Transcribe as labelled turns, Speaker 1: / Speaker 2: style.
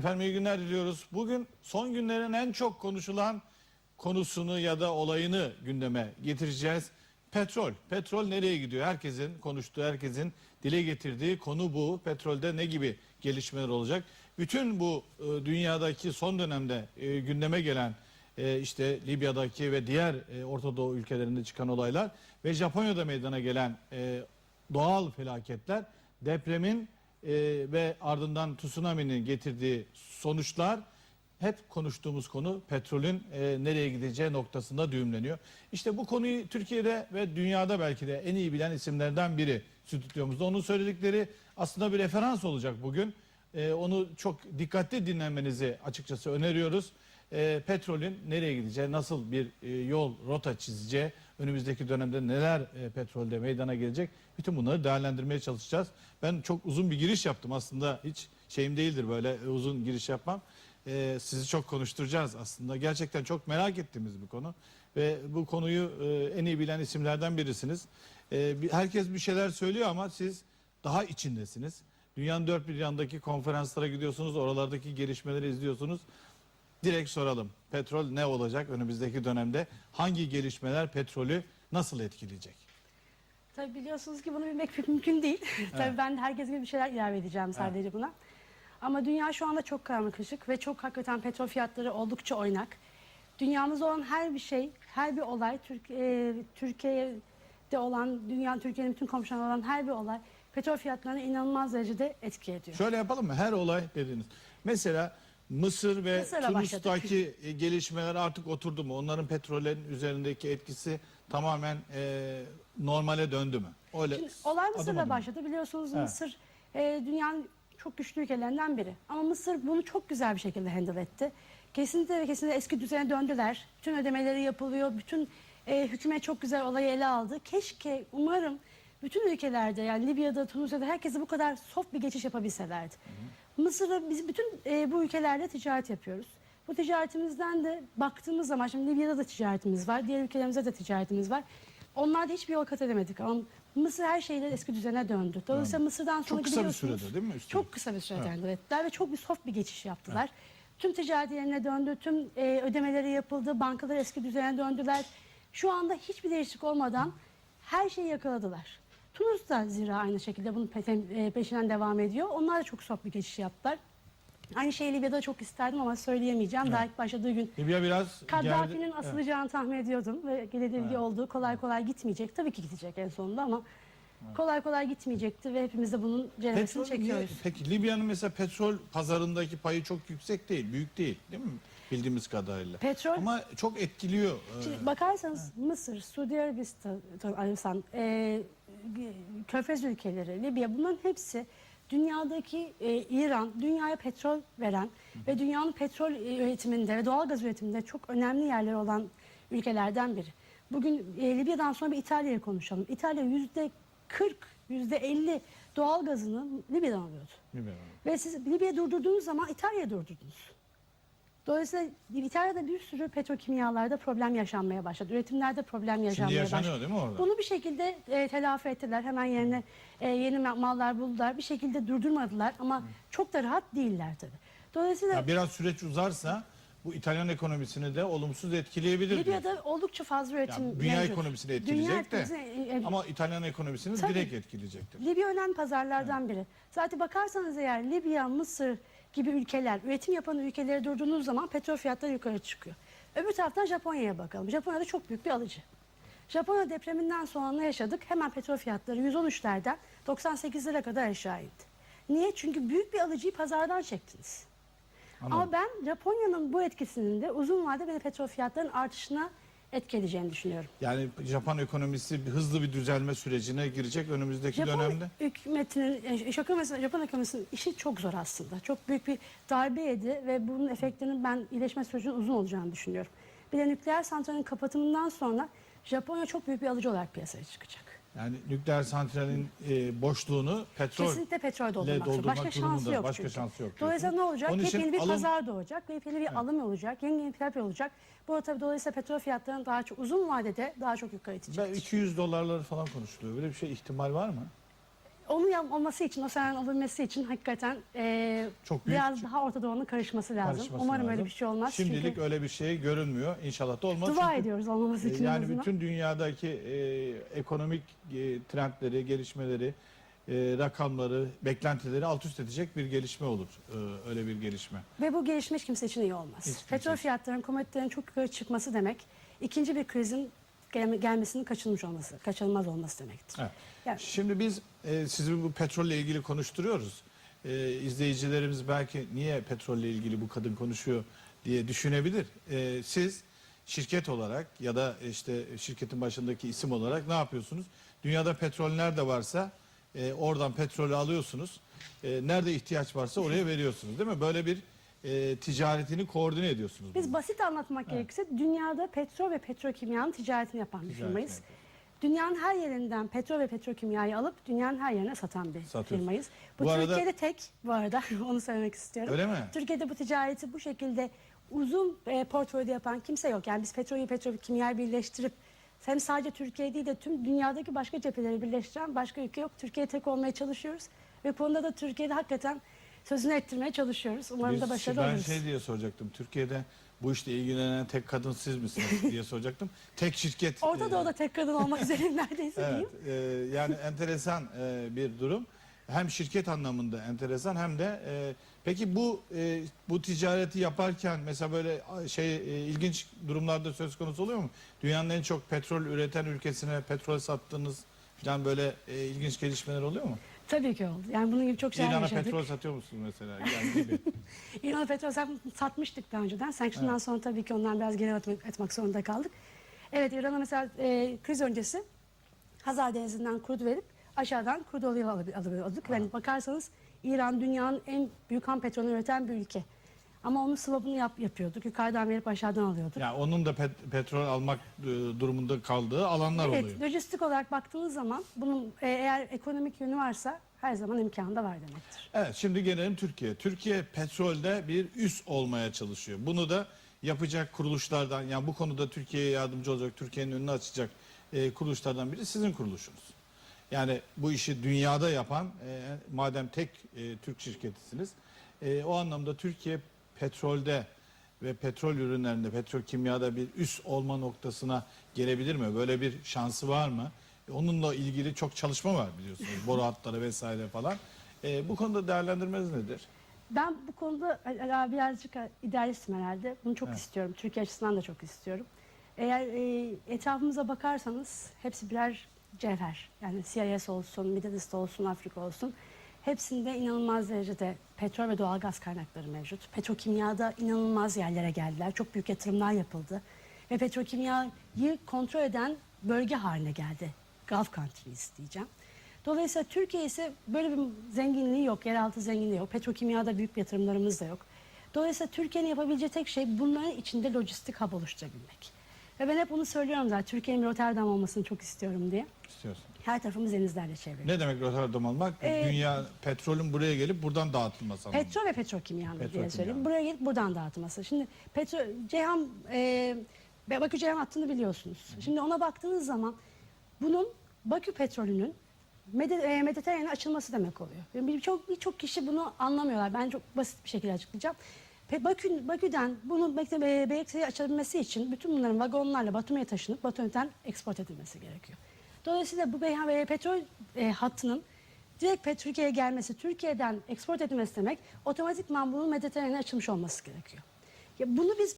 Speaker 1: Efendim iyi günler diliyoruz. Bugün son günlerin en çok konuşulan konusunu ya da olayını gündeme getireceğiz. Petrol. Petrol nereye gidiyor? Herkesin konuştuğu, herkesin dile getirdiği konu bu. Petrolde ne gibi gelişmeler olacak? Bütün bu e, dünyadaki son dönemde e, gündeme gelen e, işte Libya'daki ve diğer e, Orta Doğu ülkelerinde çıkan olaylar ve Japonya'da meydana gelen e, doğal felaketler depremin e, ve ardından tsunami'nin getirdiği sonuçlar hep konuştuğumuz konu petrolün e, nereye gideceği noktasında düğümleniyor. İşte bu konuyu Türkiye'de ve dünyada belki de en iyi bilen isimlerden biri stüdyomuzda. Onun söyledikleri aslında bir referans olacak bugün. E, onu çok dikkatli dinlemenizi açıkçası öneriyoruz. E, petrolün nereye gideceği, nasıl bir e, yol, rota çizeceği, önümüzdeki dönemde neler e, petrolde meydana gelecek, bütün bunları değerlendirmeye çalışacağız. Ben çok uzun bir giriş yaptım aslında, hiç şeyim değildir böyle e, uzun giriş yapmam. E, sizi çok konuşturacağız aslında. Gerçekten çok merak ettiğimiz bir konu ve bu konuyu e, en iyi bilen isimlerden birisiniz. E, herkes bir şeyler söylüyor ama siz daha içindesiniz. Dünyanın dört bir yandaki konferanslara gidiyorsunuz, oralardaki gelişmeleri izliyorsunuz. Direkt soralım. Petrol ne olacak önümüzdeki dönemde? Hangi gelişmeler petrolü nasıl etkileyecek?
Speaker 2: Tabii biliyorsunuz ki bunu bilmek pek mümkün değil. Tabii ben de herkes gibi bir şeyler ilave edeceğim sadece buna. Ama dünya şu anda çok karmaşık ve çok hakikaten petrol fiyatları oldukça oynak. Dünyamızda olan her bir şey, her bir olay, Türk, e, Türkiye'de olan, dünya, Türkiye'nin bütün komşularında olan her bir olay petrol fiyatlarına inanılmaz derecede etki ediyor.
Speaker 1: Şöyle yapalım mı? Her olay dediniz. Mesela Mısır ve. Tunus'taki e, gelişmeler artık oturdu mu? Onların petrolün üzerindeki etkisi tamamen e, normale döndü mü? Öyle
Speaker 2: Şimdi olay
Speaker 1: adım.
Speaker 2: başladı. Biliyorsunuz
Speaker 1: Evet.
Speaker 2: Mısır e, dünyanın çok güçlü ülkelerinden biri. Ama Mısır bunu çok güzel bir şekilde handle etti. Kesinlikle ve kesinlikle eski düzene döndüler. Bütün ödemeleri yapılıyor. Bütün e, hükümet çok güzel olayı ele aldı. Keşke umarım bütün ülkelerde yani Libya'da, Tunus'ta herkese bu kadar soft bir geçiş yapabilselerdi. Mısır'da biz bütün e, bu ülkelerle ticaret yapıyoruz. Bu ticaretimizden de baktığımız zaman şimdi Libya'da da ticaretimiz var. Diğer ülkelerimizde de ticaretimiz var. Onlarda hiçbir yol kat edemedik ama Mısır her şeyle eski düzene döndü. Dolayısıyla Mısır'dan sonra
Speaker 1: kısa bir sürede değil mi üstelik?
Speaker 2: Çok kısa bir sürede
Speaker 1: Evet.
Speaker 2: ettiler ve çok bir soft bir geçiş yaptılar. Tüm ticaret yerine döndü, tüm e, ödemeleri yapıldı, bankalar eski düzene döndüler. Şu anda hiçbir değişiklik olmadan her şeyi yakaladılar. Tunus da zira aynı şekilde bunun e, peşinden devam ediyor. Onlar da çok soft bir geçiş yaptılar. Aynı şeyi Libya'da çok isterdim ama söyleyemeyeceğim. Daha ilk başladığı gün
Speaker 1: Libya biraz
Speaker 2: Kaddafi'nin asılacağını tahmin ediyordum ve gelir olduğu kolay kolay gitmeyecek. Tabii ki gidecek en sonunda ama kolay kolay gitmeyecekti ve hepimiz de bunun ceremesini
Speaker 1: Petrol niye-
Speaker 2: çekiyoruz.
Speaker 1: Peki Libya'nın mesela petrol pazarındaki payı çok yüksek değil, büyük değil değil mi? Bildiğimiz kadarıyla.
Speaker 2: Petrol-
Speaker 1: Ama çok etkiliyor.
Speaker 2: Şimdi bakarsanız Mısır, Suudi Arabistan, Arabistan e, Körfez ülkeleri, Libya bunların hepsi dünyadaki e, İran, dünyaya petrol veren ve dünyanın petrol e, üretiminde ve doğalgaz üretiminde çok önemli yerleri olan ülkelerden biri. Bugün e, Libya'dan sonra bir İtalya'yı konuşalım. İtalya yüzde 40, yüzde 50 doğalgazını Libya'dan alıyordu.
Speaker 1: Libya.
Speaker 2: Ve siz Libya'yı durdurduğunuz zaman İtalya'yı durdurdunuz. Dolayısıyla İtalya'da bir sürü petrokimyalarda problem yaşanmaya başladı. Üretimlerde problem yaşanmaya başladı.
Speaker 1: yaşanıyor değil mi orada?
Speaker 2: Bunu bir şekilde e, telafi ettiler. Hemen yerine e, yeni mallar buldular. Bir şekilde durdurmadılar ama çok da rahat değiller tabii. Dolayısıyla
Speaker 1: Ya biraz süreç uzarsa bu İtalyan ekonomisini de olumsuz etkileyebilir. diyor.
Speaker 2: Libya'da oldukça fazla üretim
Speaker 1: Yani dünya
Speaker 2: mevcut.
Speaker 1: ekonomisini etkileyecek de
Speaker 2: ekonomisini, e, e,
Speaker 1: ama İtalyan ekonomisini
Speaker 2: Tabii.
Speaker 1: direkt etkileyecektir.
Speaker 2: Libya önemli pazarlardan biri. Zaten bakarsanız eğer Libya, Mısır gibi ülkeler, üretim yapan ülkeleri durduğunuz zaman petrol fiyatları yukarı çıkıyor. Öbür taraftan Japonya'ya bakalım. Japonya'da çok büyük bir alıcı. Japonya depreminden sonra yaşadık? Hemen petrol fiyatları 113'lerden 98'lere kadar aşağı indi. Niye? Çünkü büyük bir alıcıyı pazardan çektiniz.
Speaker 1: Anladım.
Speaker 2: Ama ben Japonya'nın bu etkisinin de uzun vadede petrol fiyatlarının artışına etki edeceğini düşünüyorum.
Speaker 1: Yani Japon ekonomisi bir- hızlı bir düzelme sürecine girecek önümüzdeki
Speaker 2: Japon
Speaker 1: dönemde.
Speaker 2: hükümetinin, e, Japon ekonomisinin, Japon ekonomisinin işi çok zor aslında. Çok büyük bir darbe yedi ve bunun efektlerinin ben iyileşme sürecinin uzun olacağını düşünüyorum. Bir de nükleer santralin kapatımından sonra Japonya çok büyük bir alıcı olarak piyasaya çıkacak.
Speaker 1: Yani nükleer santralin e, boşluğunu petrol
Speaker 2: Kesinlikle petrol doldurmak. zorunda. Başka
Speaker 1: durumunda.
Speaker 2: şansı yok
Speaker 1: Başka
Speaker 2: çünkü.
Speaker 1: şansı yok
Speaker 2: Dolayısıyla ne olacak?
Speaker 1: Onun
Speaker 2: Yepyeni bir
Speaker 1: alım-
Speaker 2: pazar doğacak yepyeni bir alım olacak. Yeni yeni fiyatlar olacak. Bu da tabii dolayısıyla petrol fiyatlarının daha çok uzun vadede daha çok yukarı itecek.
Speaker 1: Ben 200 dolarları falan konuşuluyor. Böyle bir şey ihtimal var mı?
Speaker 2: Onun olması için, o senenin olabilmesi için hakikaten e,
Speaker 1: Çok büyük
Speaker 2: biraz daha Orta Doğu'nun karışması lazım.
Speaker 1: karışması
Speaker 2: Umarım
Speaker 1: lazım.
Speaker 2: öyle bir şey olmaz.
Speaker 1: Şimdilik
Speaker 2: Çünkü
Speaker 1: öyle bir şey görünmüyor. İnşallah da olmaz.
Speaker 2: dua
Speaker 1: Çünkü,
Speaker 2: ediyoruz olmaması
Speaker 1: e,
Speaker 2: için.
Speaker 1: Yani bütün dünyadaki e, ekonomik e, trendleri, gelişmeleri, e, rakamları, beklentileri alt üst edecek bir gelişme olur. E, öyle bir gelişme.
Speaker 2: Ve bu gelişme hiç kimse için iyi olmaz.
Speaker 1: Hiç
Speaker 2: Petrol fiyatlarının, komoditlerin çok yukarı çıkması demek, ikinci bir krizin gel- gelmesinin kaçınılmış olması, kaçınılmaz olması demektir.
Speaker 1: Evet.
Speaker 2: Yani-
Speaker 1: Şimdi biz e, sizi bu petrolle ilgili konuşturuyoruz. E, izleyicilerimiz belki niye petrolle ilgili bu kadın konuşuyor diye düşünebilir. E, siz şirket olarak ya da işte şirketin başındaki isim olarak ne yapıyorsunuz? Dünyada petrol nerede varsa e, oradan petrolü alıyorsunuz. E, nerede ihtiyaç varsa oraya veriyorsunuz değil mi? Böyle bir e, ticaretini koordine ediyorsunuz.
Speaker 2: Biz
Speaker 1: bunu.
Speaker 2: basit anlatmak gerekirse dünyada petrol ve petrokimyanın ticaretini yapan bir firmayız. Dünyanın her yerinden petrol ve petrokimyayı alıp dünyanın her yerine satan bir
Speaker 1: Satıyoruz.
Speaker 2: firmayız. Bu,
Speaker 1: Bu arada-
Speaker 2: Türkiye'de tek bu arada onu söylemek istiyorum.
Speaker 1: Öyle mi?
Speaker 2: Türkiye'de bu ticareti bu şekilde uzun e, portföyde yapan kimse yok. Yani biz petrolü petrokimyayı birleştirip hem sadece Türkiye değil de tüm dünyadaki başka cepheleri birleştiren başka ülke yok. Türkiye tek olmaya çalışıyoruz ve konuda da Türkiye'de hakikaten sözünü ettirmeye çalışıyoruz. Umarım
Speaker 1: Biz-
Speaker 2: da başarılı
Speaker 1: ben
Speaker 2: oluruz.
Speaker 1: şey diye soracaktım. Türkiye'de bu işle ilgilenen tek kadın siz misiniz diye soracaktım. Tek şirket.
Speaker 2: Orta
Speaker 1: e,
Speaker 2: Doğu'da tek kadın olmak üzere neredeyse
Speaker 1: Evet,
Speaker 2: diyeyim.
Speaker 1: e, yani enteresan e, bir durum. Hem şirket anlamında enteresan hem de e, peki bu e, bu ticareti yaparken mesela böyle şey e, ilginç durumlarda söz konusu oluyor mu? Dünyanın en çok petrol üreten ülkesine petrol sattığınız falan böyle e, ilginç gelişmeler oluyor mu?
Speaker 2: Tabii ki oldu. Yani bunun gibi çok şeyler
Speaker 1: İran'a
Speaker 2: yaşadık.
Speaker 1: petrol satıyor musunuz mesela? Yani gibi.
Speaker 2: İran'a petrol sat- satmıştık daha önceden. Sanction'dan
Speaker 1: Evet.
Speaker 2: sonra tabii ki ondan biraz geri atmak, atmak zorunda kaldık. Evet İran'a mesela e, kriz öncesi Hazar Denizi'nden kurdu verip aşağıdan kurdu olayı alab- alabiliyorduk. Yani bakarsanız İran dünyanın en büyük ham petrolünü üreten bir ülke. Ama onun swap'ını yap, yapıyorduk. Yukarıdan verip aşağıdan alıyorduk.
Speaker 1: Yani onun da pet- petrol almak e, durumunda kaldığı alanlar oluyor.
Speaker 2: Evet, lojistik olarak baktığınız zaman bunun e, eğer ekonomik yönü varsa her zaman imkanı da var demektir.
Speaker 1: Evet şimdi gelelim Türkiye. Türkiye petrolde bir üs olmaya çalışıyor. Bunu da yapacak kuruluşlardan yani bu konuda Türkiye'ye yardımcı olacak, Türkiye'nin önünü açacak e, kuruluşlardan biri sizin kuruluşunuz. Yani bu işi dünyada yapan e, madem tek e, Türk şirketisiniz e, o anlamda Türkiye petrolde ve petrol ürünlerinde, petrol kimyada bir üs olma noktasına gelebilir mi? Böyle bir şansı var mı? E, Onunla ilgili çok çalışma var biliyorsunuz. Boru hatları vesaire falan. E, bu konuda değerlendirmeniz nedir?
Speaker 2: Ben bu konuda birazcık idealistim herhalde. Bunu çok
Speaker 1: Evet.
Speaker 2: istiyorum. Türkiye açısından da çok istiyorum. Eğer e, etrafımıza bakarsanız hepsi birer cevher. Yani CIS olsun, Middle East olsun, Afrika olsun. Hepsinde inanılmaz derecede petrol ve doğalgaz kaynakları mevcut. Petrokimyada inanılmaz yerlere geldiler. Çok büyük yatırımlar yapıldı. Ve petrokimyayı kontrol eden bölge haline geldi. Gulf countries diyeceğim. Dolayısıyla Türkiye ise böyle bir zenginliği yok, yeraltı zenginliği yok. Petrokimyada büyük yatırımlarımız da yok. Dolayısıyla Türkiye'nin yapabileceği tek şey bunların içinde lojistik hub oluşturabilmek. Ve ben hep bunu söylüyorum zaten. Türkiye'nin bir Rotterdam olmasını çok istiyorum diye.
Speaker 1: İstiyorsun.
Speaker 2: Her tarafımız denizlerle çevrili.
Speaker 1: Ne demek Rotterdam almak?
Speaker 2: Ee,
Speaker 1: Dünya petrolün buraya gelip buradan dağıtılması.
Speaker 2: Petrol ve petrokimya diye
Speaker 1: Petrokimya.
Speaker 2: söyleyeyim. Buraya gelip buradan dağıtılması. Şimdi petrol, Ceyhan, e, Bakü Ceyhan hattını biliyorsunuz. Şimdi ona baktığınız zaman bunun Bakü petrolünün Medi, e, açılması demek oluyor. Birçok birçok kişi bunu anlamıyorlar. Ben çok basit bir şekilde açıklayacağım. Bakü, Bakü'den bunu Beylikdüzü'ye açabilmesi için bütün bunların vagonlarla Batum'a taşınıp Batum'dan export edilmesi gerekiyor. Dolayısıyla bu Beyhan ve petrol e, hattının direkt Türkiye'ye gelmesi, Türkiye'den export edilmesi demek otomatikman bunun Mediterrane'e açılmış olması gerekiyor. Ya bunu biz